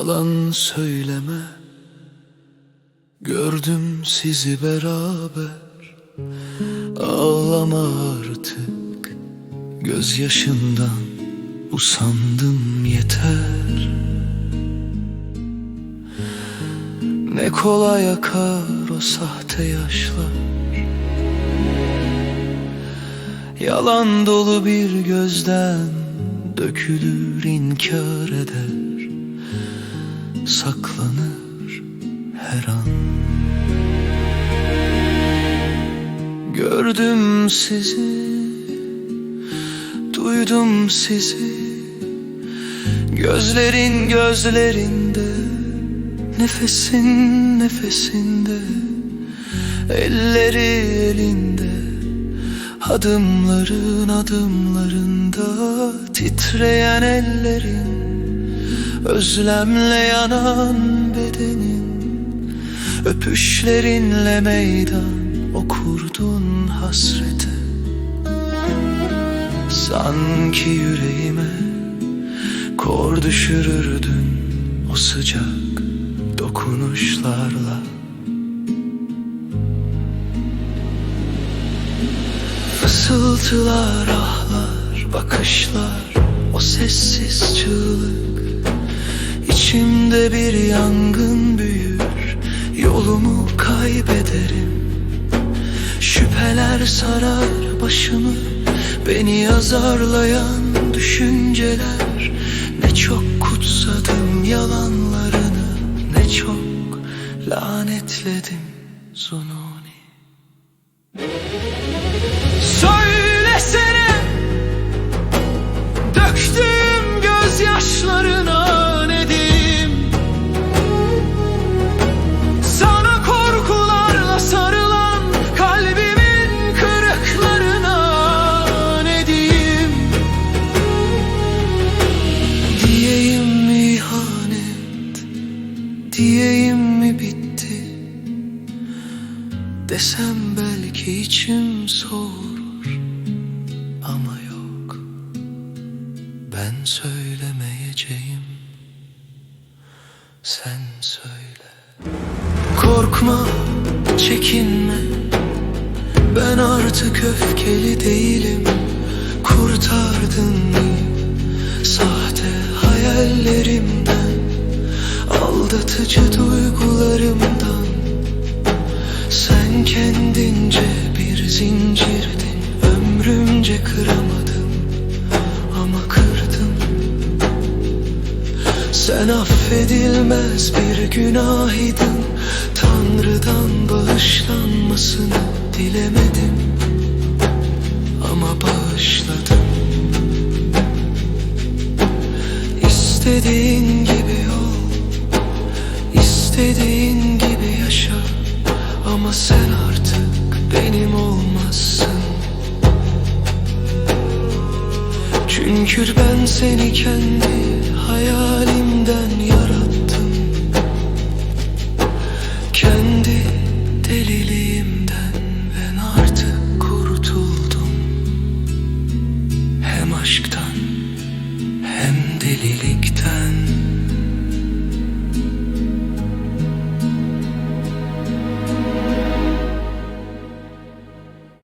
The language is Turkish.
Yalan söyleme. Gördüm sizi beraber. Ağlama artık. Gözyaşından usandım yeter. Ne kolay akar o sahte yaşlar. Yalan dolu bir gözden Dökülür inkar eder Saklanır her an. Gördüm sizi Duydum sizi. Gözlerin gözlerinde Nefesin nefesinde. Elleri elinde Adımların adımlarında. Titreyen ellerin Özlemle yanan bedenin Öpüşlerinle meydan okurdun hasrete Sanki yüreğime kor düşürürdün o sıcak dokunuşlarla. Fısıltılar, ahlar, bakışlar O sessiz çığlık İçimde bir yangın büyür Yolumu kaybederim. Şüpheler sarar başımı Beni azarlayan düşünceler. Ne çok kutsadım yalanlarını Ne çok lanetledim Zununi. Söylesene Desem belki içim soğur Ama yok Ben söylemeyeceğim. Sen söyle. Korkma, çekinme. Ben artık öfkeli değilim. Kurtardın Sahte hayallerimden Aldatıcı duygularımdan. Sen kendince bir zincirdin Ömrümce kıramadım ama kırdım. Sen affedilmez bir günahiydin Tanrı'dan bağışlanmasını dilemedim Ama bağışladım. İstediğin gibi ol İstediğin sen artık benim olmazsın. Çünkü ben seni kendi